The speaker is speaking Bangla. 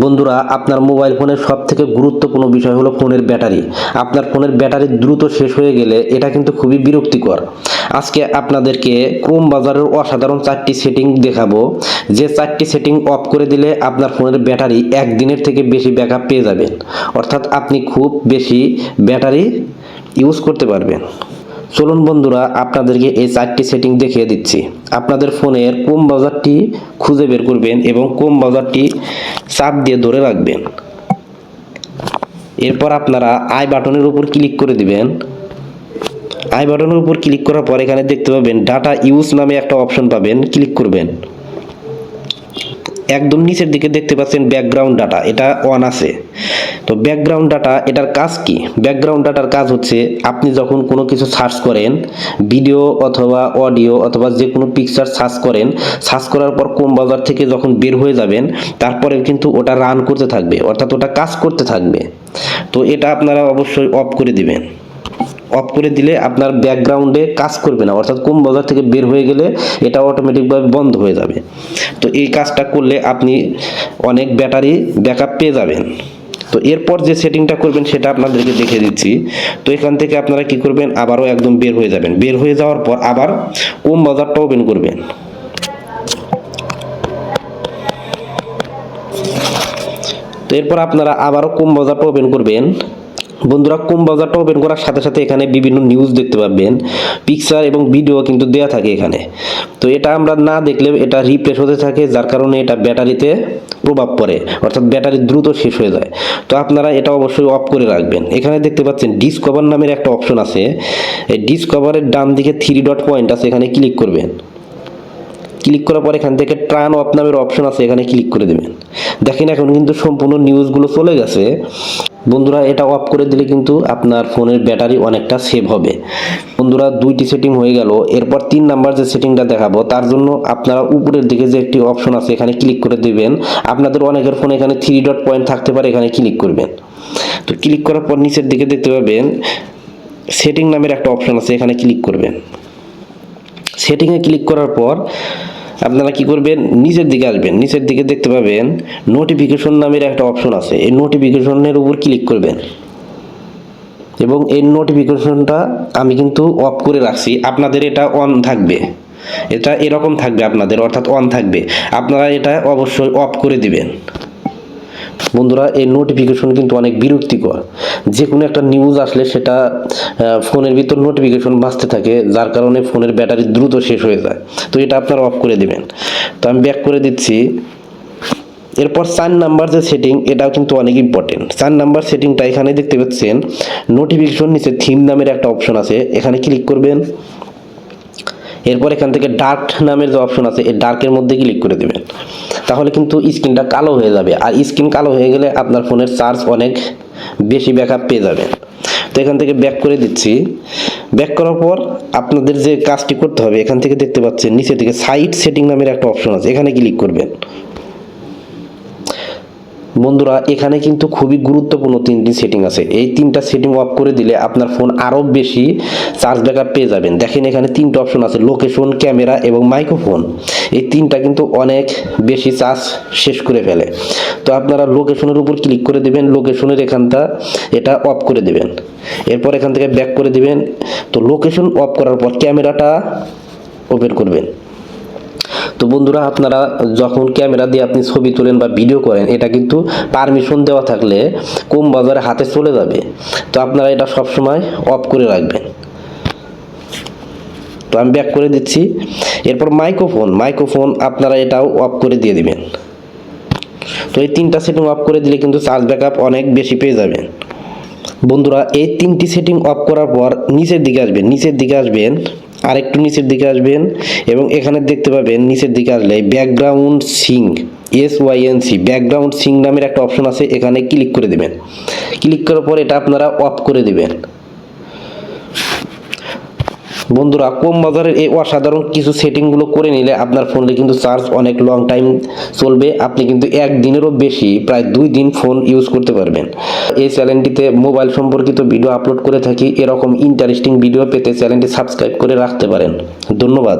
বন্ধুরা, আপনার মোবাইল ফোনের সব থেকে গুরুত্বপূর্ণ বিষয় হলো ফোনের ব্যাটারি। আপনার ফোনের ব্যাটারি দ্রুত শেষ হয়ে গেলে এটা কিন্তু খুবই বিরক্তিকর। আজকে আপনাদেরকে ক্রোম বাজারের অসাধারণ চারটি সেটিং দেখাবো। যে চারটি সেটিং অফ করে দিলে আপনার ফোনের ব্যাটারি একদিনের থেকে বেশি ব্যাকআপ পেয়ে যাবেন। অর্থাৎ আপনি খুব বেশি ব্যাটারি ইউজ করতে পারবেন। চলুন বন্ধুরা, আপনাদেরকে এই চারটি সেটিং দেখিয়ে দিচ্ছি। আপনাদের ফোনের কোন বাজারটি খুঁজে বের করবেন এবং কোন বাজারটি চাপ দিয়ে ধরে রাখবেন। এরপর আপনারা আই বাটনের উপর ক্লিক করে দিবেন। আই বাটনের উপর ক্লিক করার পর এখানে দেখতে পাবেন ডাটা ইউজ নামে একটা অপশন পাবেন ক্লিক করবেন। একদম নিচের দিকে দেখতে পাচ্ছেন ব্যাকগ্রাউন্ড ডাটা এটা অন আছে। তো ব্যাকগ্রাউন্ড ডাটা এটার কাজ কি? ব্যাকগ্রাউন্ড ডাটার কাজ হচ্ছে, আপনি যখন কোনো কিছু সার্চ করেন ভিডিও অথবা অডিও অথবা যে কোনো পিকচার সার্চ করেন সার্চ করার পর কোন বাজার থেকে যখন বের হয়ে যাবেন তারপরে কিন্তু ওটা রান করতে থাকবে, অর্থাৎ ওটা কাজ করতে থাকবে। তো এটা আপনারা অবশ্যই অফ করে দিবেন। অফ করে দিলে আপনার ব্যাকগ্রাউন্ডে কাজ করবে না। অর্থাৎ কোন বাজার থেকে বের হয়ে গেলে এটা অটোমেটিকভাবে বন্ধ হয়ে যাবে। তো এই কাজটা করলে আপনি অনেক ব্যাটারি ব্যাকআপ পেয়ে যাবেন। তো এরপর যে সেটিংটা করবেন সেটা আপনাদেরকে দেখে দিচ্ছি। তো এখান থেকে আপনারা কি করবেন? আবারও একদম বের হয়ে যাবেন। বের হয়ে যাওয়ার পর আবার কোন বাজারটা ওপেন করবেন? তো এরপর আপনারা আবারও কোম বাজারটা ওপেন করবেন? বন্ধুরা কোম বাজারটা ওপেন করার সাথে সাথে এখানে বিভিন্ন নিউজ দেখতে পাবেন। পিকচার এবং ভিডিও কিন্তু দেয়া থাকে এখানে। তো এটা আমরা না দেখলে এটা রিপ্লেস হতে থাকে, যার কারণে এটা ব্যাটারিতে প্রভাব পড়ে। অর্থাৎ ব্যাটারি দ্রুত শেষ হয়ে যায়। তো আপনারা এটা অবশ্যই অফ করে রাখবেন। এখানে দেখতে পাচ্ছেন ডিসকভার নামের একটা অপশন আছে। এই ডিসকভারের ডান দিকে থ্রি ডট পয়েন্ট আছে, এখানে ক্লিক করবেন। ক্লিক করার পর এখান থেকে ট্রান অফ নামের অপশন আছে, এখানে ক্লিক করে দেবেন। দেখেন এখন কিন্তু সম্পূর্ণ নিউজগুলো চলে গেছে। বন্ধুরা, এটা অফ করে দিলে কিন্তু আপনার ফোনের ব্যাটারি অনেকটা সেভ হবে। বন্ধুরা, দুইটি সেটিং হয়ে গেল। এরপর তিন নাম্বার যে সেটিংটা দেখাবো, তার জন্য আপনারা উপরের দিকে যে একটি অপশন আছে, এখানে ক্লিক করে দেবেন। আপনাদের অনেকের ফোনে এখানে থ্রি ডট পয়েন্ট থাকতে পারে, এখানে ক্লিক করবেন। তো ক্লিক করার পর নিচের দিকে দেখতে পাবেন, সেটিং নামের একটা অপশন আছে, এখানে ক্লিক করবেন। সেটিংয়ে ক্লিক করার পর আপনারা কি করবেন? নিচের দিকে আসবেন। নিচের দিকে দেখতে পাবেন নোটিফিকেশন নামের একটা অপশন আছে। এই নোটিফিকেশনের উপর ক্লিক করবেন। এবং এই নোটিফিকেশনটা আমি কিন্তু অফ করে রাখছি। আপনাদের এটা অন থাকবে। এটা এরকম থাকবে আপনাদের, অর্থাৎ অন থাকবে। আপনারা এটা অবশ্যই অফ করে দিবেন। বন্ধুরা, এই নোটিফিকেশন কিন্তু অনেক বিরক্তিকর। যে কোনো একটা নিউজ আসলে সেটা ফোনের ভিতর নোটিফিকেশন বাঁচতে থাকে, যার কারণে ফোনের ব্যাটারি দ্রুত শেষ হয়ে যায়। তো এটা আপনারা অফ করে দেবেন। তো আমি ব্যাক করে দিচ্ছি। এরপর চার নাম্বার যে সেটিং এটাও কিন্তু অনেক ইম্পর্টেন্ট চার নাম্বার সেটিংটা এখানে দেখতে পাচ্ছেন। নোটিফিকেশন নিচে থিম নামের একটা অপশন আছে। এখানে ক্লিক করবেন। এরপর এখান থেকে ডার্ক নামের যে অপশন আছে, এই ডার্কের মধ্যে ক্লিক করে দেবেন। তাহলে কিন্তু স্ক্রিনটা কালো হয়ে যাবে। আর স্ক্রিন কালো হয়ে গেলে আপনার ফোনের চার্জ অনেক বেশি ব্যাকআপ পেয়ে যাবেন তো এখান থেকে ব্যাক করে দিচ্ছি। ব্যাক করার পর আপনাদের যে কাজটি করতে হবে, এখান থেকে দেখতে পাচ্ছেন নিচে থেকে সাইট সেটিং নামের একটা অপশন আছে, এখানে ক্লিক করবেন। বন্ধুরা, এখানে কিন্তু খুবই গুরুত্বপূর্ণ তিনটি সেটিং আছে। এই তিনটা সেটিং অফ করে দিলে আপনার ফোন আরও বেশি চার্জ ব্যাকআপ পেয়ে যাবেন। দেখেন এখানে তিনটা অপশন আছে লোকেশন ক্যামেরা এবং মাইক্রোফোন এই তিনটা কিন্তু অনেক বেশি চার্জ শেষ করে ফেলে। তো আপনারা লোকেশনের উপর ক্লিক করে দেবেন লোকেশনের এখানটা এটা অফ করে দেবেন। এরপর এখান থেকে ব্যাক করে দেবেন। তো লোকেশন অফ করার পর ক্যামেরাটা ওপেন করবেন। তো বন্ধুরা, আপনারা যখন ক্যামেরা দিয়ে আপনি ছবি তোলেন বা ভিডিও করেন, এটা কিন্তু পারমিশন দেওয়া থাকলে কম বাজারে হাতে চলে যাবে। তো আপনারা এটা সবসময় অফ করে রাখবেন। তো আমি ব্যাক করে দিচ্ছি। এরপর মাইক্রোফোন মাইক্রোফোন আপনারা এটাও অফ করে দিয়ে দিবেন। তো এই তিনটা সেটিং অফ করে দিলে কিন্তু চার্জ ব্যাকআপ অনেক বেশি পেয়ে যাবেন। বন্ধুরা, এই তিনটি সেটিং অফ করার পর নিচের দিকে আসবেন, নিচের দিকে আসবেন। আর একটু নিচের দিকে আসবেন এবং এখানে দেখতে পাবেন নিচের দিকে আসলে background sync S C background sync নামের একটা অপশন আছে, এখানে ক্লিক করে দেবেন। ক্লিক করার পর এটা আপনারা অফ করে দিবেন। বন্ধুরা, কম বাজারের এই অসাধারণ কিছু সেটিংগুলো করে নিলে আপনার ফোনে কিন্তু চার্জ অনেক লং টাইম চলবে। আপনি কিন্তু একদিনেরও বেশি, প্রায় দুই দিন ফোন ইউজ করতে পারবেন। এই চ্যানেলটিতে মোবাইল সম্পর্কিত ভিডিও আপলোড করে থাকি। এরকম ইন্টারেস্টিং ভিডিও পেতে চ্যানেলটি সাবস্ক্রাইব করে রাখতে পারেন। ধন্যবাদ।